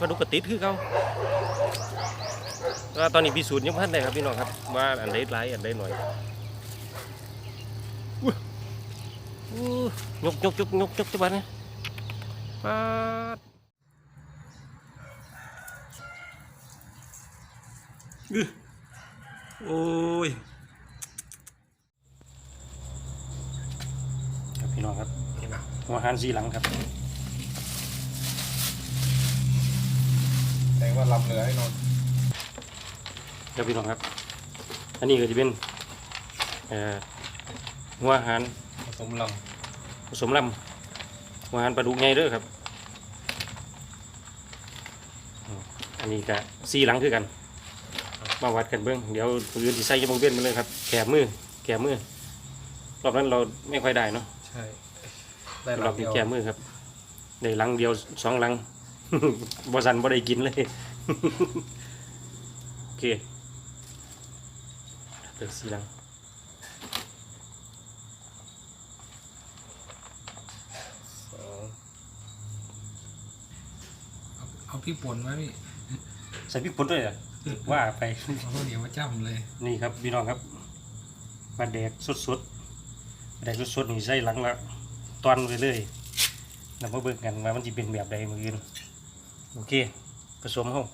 ปลาดุกกระติดคือเขาแล้วตอนนี้พิสูจน์ยังพันได้ครับพี่น้องครับว่าอันใดหลายอันใดหน่อยยกยกยกยกยกจังหวะนี้ปาดอื้อโอ้ยครับพี่น้องครับหัวหันสีหลังครับ แส ดงว่าลำเรือให้นอนครับพี่น้องครับ อันนี้ก็จะเป็นเอ่อหัวอาหารผสมลผสมลำหัวอาหารปลาดุกใหญ่เด้อครับอืมอันนี้ก็สีหลังคือกันมาวัดกันเบื้องเดี๋ยวปืนที่ใส่จะบังเบี้ยนมาเลยครับแขมือแขมือรอบนั้นเราไม่ค่อยได้เนาะำใช่ได้รอบลำเดีนี้ยวแขมือครับได้หลังเดียวสองหลัง บ่สันบ่ได้กินเลย โอเคเลือกสีหลังสองเอาเอาพี่ป่นไว้พี่ใส่พริกป่นด้วยเหรอว่าไป เอาข้าวเหนียวมาจ้ำเลยนี่ครับพี่น้องครับปลาแดกสดๆปลาแดกสดๆนี่ใส่หลังละตอนไปเลยแล้วมาเบิ่งกันว่ามันจะเป็นแบบใดมืออื่น โอเค ผสมเข้า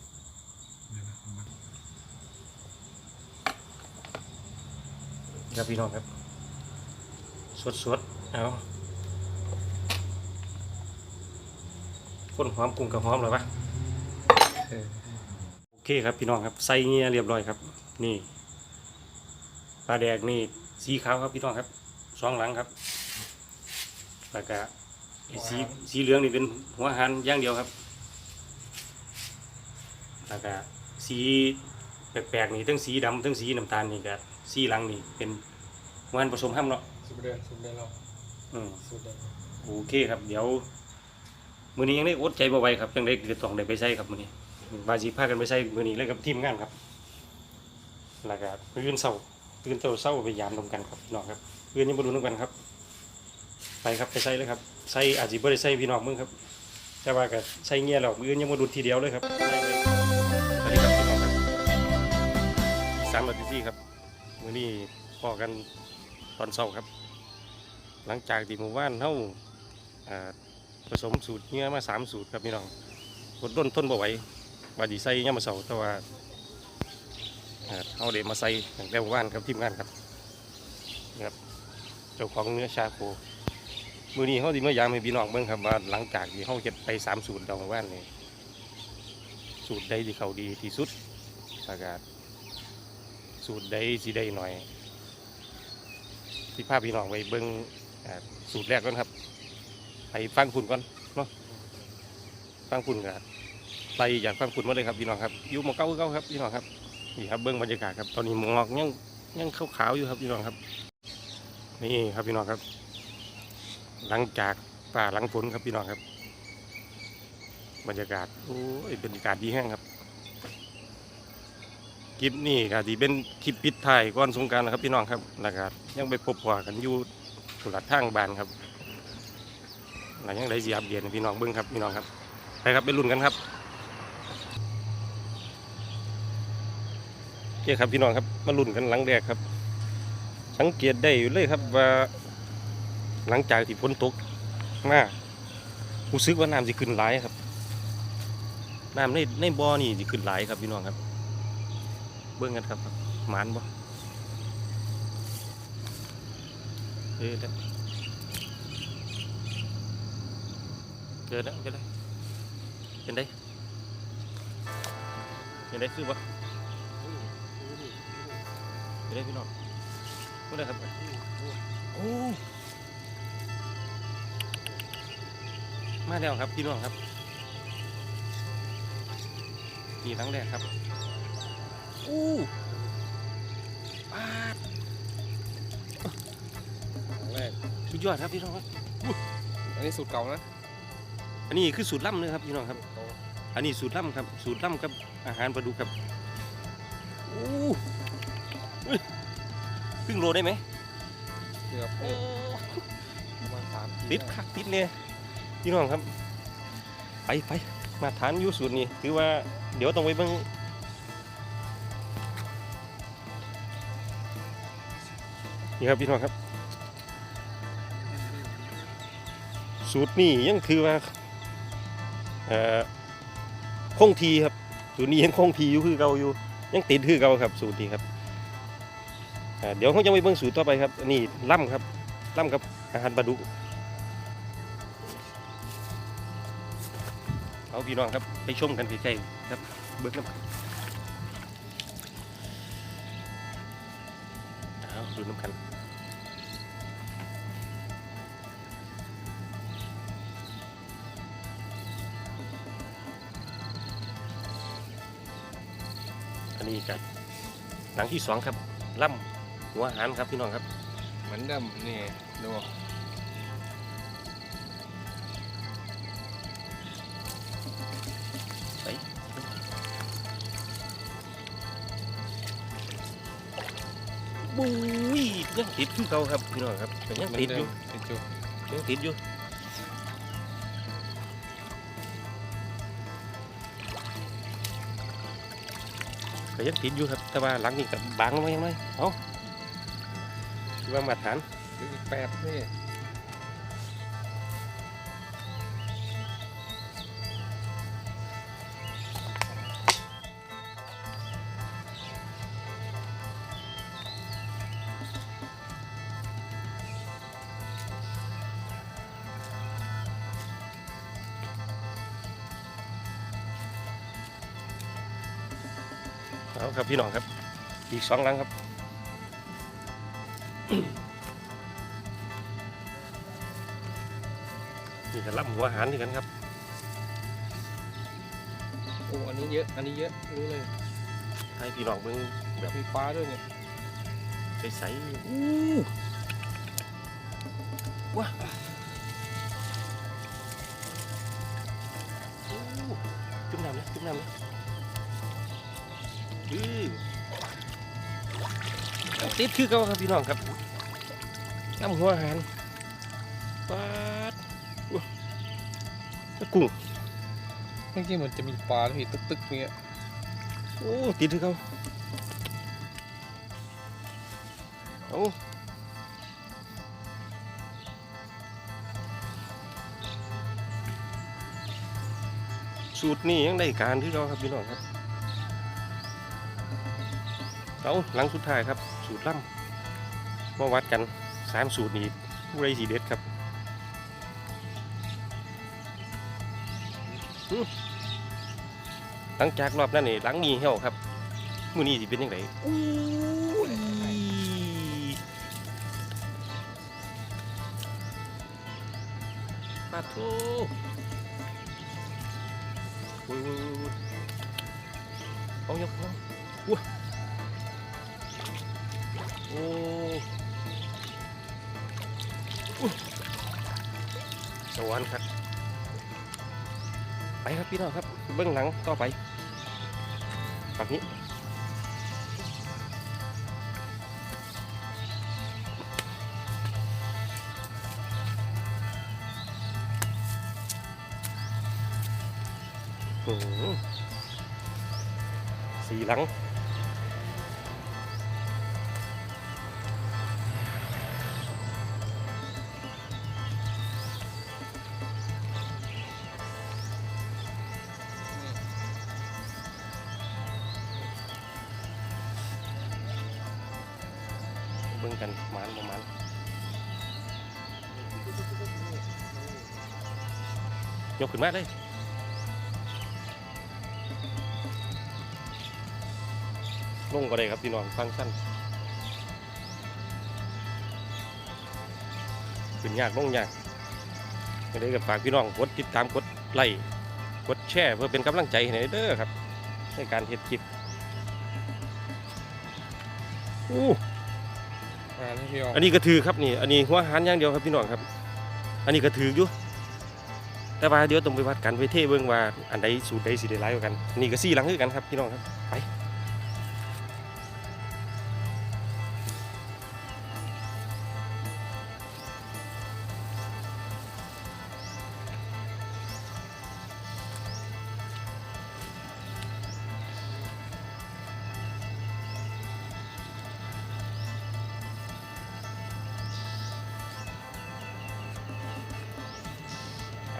ครับพี่น้องครับ สดๆเอาคนหอมกุ้งกับหอมเลยปะโอเคครับพี่น้องครับใส่เงี้ยเรียบร้อยครับ นี่ปลาแดกนี่สีขาวครับพี่น้องครับสองหลังครับแล้วก็สีสีเหลืองนี่เป็นหัวหารอย่างเดียวครับ แล้วก็สีแปลกๆนี่ทั้งสีดำทั้งสีน้ำตาลนี่ก็สีหลังนี่เป็นหัวอาหารผสมห้ำเนาะสุดเดือนสุดเดือนเราอืมสุดเดือนโอเคครับ เดี๋ยวมื้อนี้ยังได้อดใจบ่ไหวครับยังได้คือต้องได้ไปใช้ครับมื้อนี้บาสิพากันไปใช้มื้อนี้เลยกับทีมงานครับแล้วก็ตื่นเช้าตื่นเช้าเช้าไปยามนมกันครับพี่น้องครับเพื่อนยังบ่รู้นำกันครับ ไปครับไปใช้เลยครับใช้อาจสิบ่ได้ใช้พี่น้องมึงครับ แต่ว่าก็ใช้เงี้ยแล้วมื้อนี้ยังบ่ดูทีเดียวเลยครับ มื้อนี้พอกันตอนเช้าครับ หลังจากที่หมู่บ้านเฮาอ่าผสมสูตรเนื้อมาสามสูตรครับพี่น้องกดด้นต้นบ่ไหวว่าดีใส่ย่ามมาเสาแต่ว่าเฮาเด็มาใส่ตั้งแต่หมู่บ้านครับทีมงานครับนะครับเจ้าของเนื้อชาโคมือนี้เฮาสิมายามให้พี่น้องเบิ่งครับว่าหลังจากที่เฮาเก็บไปสามสูตรดอกหมู่บ้านนี่สูตรใดที่เขาดีที่สุดแล้วก็ สูตรใดสิได้หน่อยที่พาพพี่น้องไปเบิ่งอ่าสูตรแรกก่อนครับไปฟังฝุ่นก่อนเนาะฟังฝุ่นกันไปอยากฟังฝุ่นมาเลยครับพี่น้องครับอยู่หมองเก้าเก้าครับพี่น้องครับนี่ครับเบิ่งบรรยากาศครับตอนนี้หมอกยังยังขาวๆอยู่ครับพี่น้องครับ นี่ครับพี่น้องครับ หลังจากป่าหลังฝนครับพี่น้องครับ บรรยากาศโอ้ยบรรยากาศดีแห้งครับ คลิปนี้ก็ที่เป็นคลิปปิดท้ายก่อนสงการนะครับพี่น้องครับแล้วก็ยังไปพบปะกันอยู่สุรัทางบ้านครับแล้วยังได้สีอัปเดตให้พี่น้องเบิ้งครับพี่น้องครับไปครับไปลุ้นกันครับโอเครับพี่น้องครับมาลุ้นกันหลังแรกครับ สังเกตได้อยู่เลยครับว่า หลังจากที่ฝนตกมารู้สึกว่าน้ำจะขึ้นหลายครับน้ำในในบ่อนี่จะขึ้นหลายครับพี่น้องครับ เบิ่งกันครับหมานบ่เออเด้อเจอแล้วเจอแล้วเป็นได้เป็นได้คือบ่เป็นได้พี่น้องเป็นได้ครับโอ้มาแล้วครับพี่น้องครับนี่ครั้งแรกครับ อู้ปาดครั้งแรกสุดยอดครับพี่น้องครับอันนี้สูตรเก่านะอันนี้คือสูตรล่ำเลยครับพี่น้องครับ เก่าอันนี้สูตรล่ำครับ สูตรล่ำกับอาหารปลาดุกครับอู้เฮ้ยครึ่งโลได้ไหม เกือบโอ้ประมาณสามขีติดคักติดเนี่ยพี่น้องครับ ไปไปมาตรฐานอยู่สูตรนี้คือว่าเดี๋ยวต้องไปเบิ่ง นี่ครับพี่น้องครับ สูตรนี้ยังคือว่าคงทีครับ สูตรนี้ยังคงทีอยู่คือเก่าอยู่ ยังติดคือเก่าครับ สูตรนี้ครับเดี๋ยวเขาจะไปเบิ่งสูตรต่อไปครับนนี้ล่ำครับล่ำกับอาหารปลาดุกเอาพี่น้องครับไปชมกันใกล้ๆครับเบิ่งกัน ดูน้ำกันอันนี้กับหลังที่สองครับล่ำหัวอาหารครับพี่น้องครับ เหมือนเดิมนี่ดูบุ้ ยยังติดคือเก่าครับพี่น้องครับก็ยังเหมือนติดอเดิยู่มติดอยู่ยังติดอยู่ก็ยังติดอยู่ครับแต่ว่าหลังนี้กับบางลงมายังไงเอาคือว่ามาตรฐานติดอีกแปดนี่ ครับพี่น้องครับ อีกสองหลังครับนี่ก็ล่ำหัวอาหารด้วยกันครับโอ้อันนี้เยอะ อันนี้เยอะรู้เลย ให้พี่น้องเบิ่งแบบมีปลาด้วยเนี่ยใสๆอู้ว้าอู้จุ่มน้ำเลยจุ่มน้ำเลยอือ ติดคือเก่าครับพี่น้องครับน้ำหัวอาหารปาดกุ้งเมื่อกี้เหมือนจะมีปลาที่ตึกตึกๆเนี่ยโอ้ติดคือเขาเอาสูตรนี้ยังได้การที่เขาครับพี่น้องครับ เอาหลังสุดท้ายครับ สูตรล่ำมาวัดกันสามสูตรนี้ผู้ใดสีเด็ดครับหลังจากรอบนั้นนี่หลังนี้เหี่ยวครับมือนี้สิเป็นยังไงอู้ยปาทูโอ้ยโอ้ยโอ้ยโอ้ยเอายกเอาว้า โอ้สวรรค์ครับ ไปครับพี่น้องครับ เบื้องหลังต่อไปฝั่งนี้โอ้สีหลัง บิ่งกันมานประมาณยกขึ้นมาเลยลงก็ได้ครับพี่น้องฟังสั้นขึ้นยากลงยากก็ได้กับฝากพี่น้องกดติดตามกดไลค์กดแชร์เพื่อเป็นกำลังใจให้เด้อครับในการเฮ็ดคลิปอู้ อันนี้ก็ถือครับนี่ อันนี้หัวหันอย่างเดียวครับพี่น้องครับ อันนี้ก็ถืออยู่ แต่ว่าเดี๋ยวต้องไปวัดกันไปเทเบิ่งว่าอันใดสูตรใดสิได้หลายกว่ากัน นี่ก็สี่หลังคือกันครับพี่น้องครับ ไป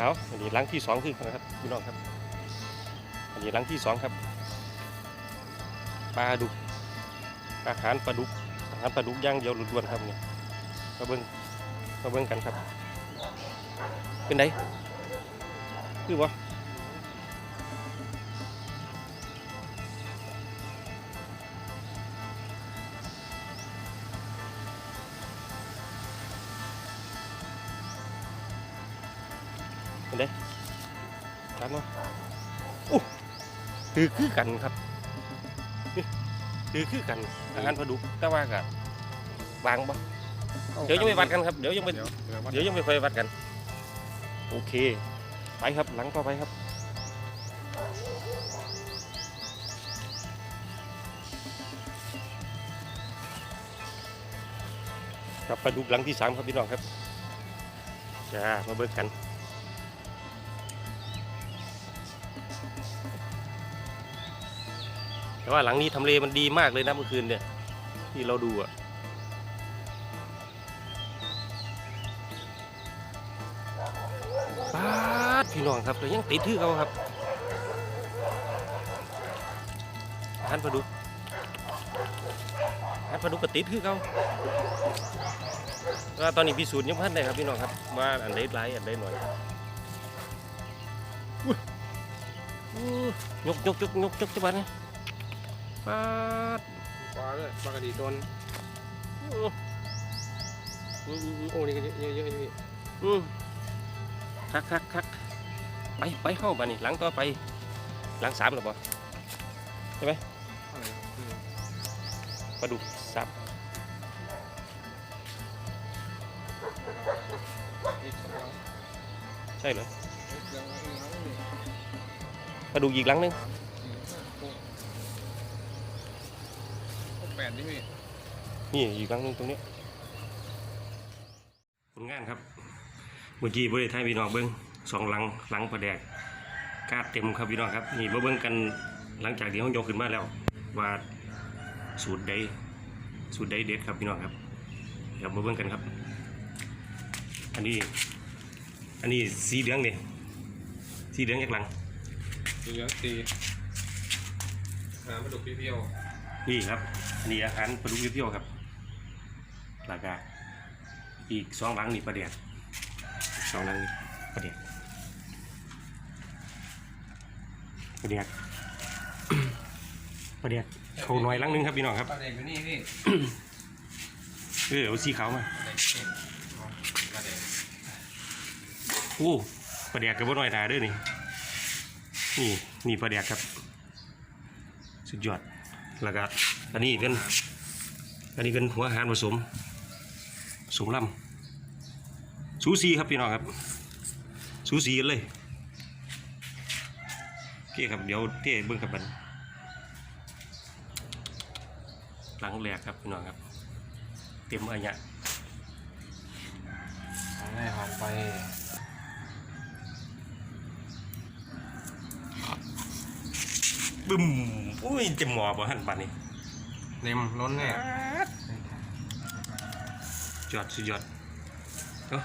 เอาอันนี้หลังที่สองคือกันนะครับพี่น้องครับ อันนี้หลังที่สองครับปลาดุกอาหารปลาดุกอาหารปลาดุกย่างเดียวล้วนๆครับเนี่ยมาเบิ้งมาเบิ้งกันครับ เป็นไงคือว คือคือกันครับนี่คือคือกันอาหารปลาดุกแต่ว่ากัวางบ่เดี๋ยวยังไม่วัดกันครับเดี๋ยวยังไม่เดี๋ยวเดี๋ยววัดเดี๋ยวยังไม่ค่อยวัดกัน โอเค ไปครับหลังต่อไปครับครับไปดูหลังที่สามครับพี่น้องครับจ้ามาเบิกกัน ว่าหลังนี้ทำเลมันดีมากเลยนะเมื่อคืนเนี่ย ที่เราดูอะป้าดพี่น้องครับเรายังติดทื่อเขาครับอาหารปลาดุกอาหารปลาดุกก็ติดทื่อเขาก็ตอนนี้พิสูจน์ยังพันได้ครับพี่น้องครับว่าอันใดหลายอันใดหน่อยอุ๊ยอู้ยกยกยกยกยกจังหวะนี้ ป้าดปลาด้วยปลากระดีโดนอู้อู้อู้อู้โอ้นี่ก็เยอะเยอะเยอะพี่อืมคักคักคักไปไปเข้ามานี่หลังต่อไป หลังสามหรือเปล่าอะไรอืมปลาดุกสามอีกสองใช่เหรออีกแล้วอีกแล้วนี่ปลาดุกอีกหลังหนึง สามสี่ห้าหกหกแปดนี่พี่นี่อีกหลังหนึงตรงนี้ผลงานครับเมื่อกี้บริไทยพี่น้องเบิ้งสองหลังหลังปลาแดกกาดเต็มครับพี่น้องครับนี่มาเบิ้งกันหลังจากที่ห้องยกขึ้นมาแล้วว่าสูตรใดสูตรใดเด็ดครับพี่น้องครับเดี๋ยวมาเบิ้งกันครับ อันนี้ อันนี้สีเหลืองนี่สีเหลืองจากหลังเหลือสี่หาปลาดุกเปรี้ยว นี่ครับอันนี้อาหารปลาดุกเปรี้ยวๆครับราคาอีกสองหลังนี่ปลาเดียดสองหลังนี่ปลาเดียดปลาเดียดปลาเดียดเขาหน่อยหลังหนึงครับพี่น้องครับปลาเด็กอยู่นี่พี่เออเอาสีขาวมาปลาเด็กนี่ปลาเด็กโอ้ปลาเดียดกับบ่น้อยตาเด้อนี่ นี่นี่ปลาเดียดครับ สุดยอด แล้วก็อันนี้เป็นอันนี้เป็นหัวอาหารผสมผสมลำสูสีครับพี่น้องครับสูสีกันเลยโอเคครับเดี๋ยวเต้เบิ้งกับมันหลังแรกครับพี่น้องครับ เต็มอันเนี้ยทางแรกผ่านไปบึ้ม อุ้ยเต็มหมอบ่หันปันนี่เต็มล้นแน่สุดยอดสุดยอดเอ้า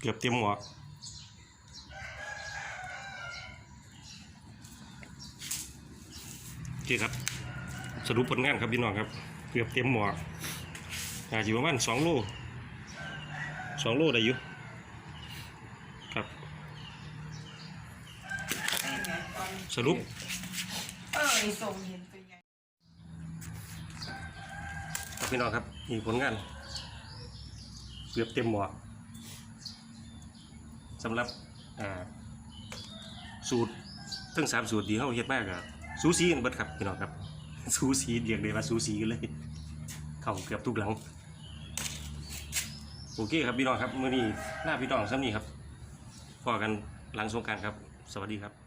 เกือบเต็มหมอโอเคครับ สรุปผลงานครับพี่น้องครับ เกือบเต็มหมออาจจะประมาณสองโลสองโลได้อยู่ครับ สรุปเออไอ้ส่งเห็นตัวใหญ่ครับพี่น้องครับมีผลงานเกือบเต็มหมอสำหรับสูตรทั้งสามสูตรที่เข้าเฮ็ดมากอะสูสีกันเบิดครับพี่น้องครับ สูสีเรียกได้ว่าสูสีกันเลย เข้าเกือบทุกหลัง โอเคครับพี่น้องครับ มื้อนี้หน้าพี่น้องซ้ำนี้ครับพอกันหลังสงการครับ สวัสดีครับ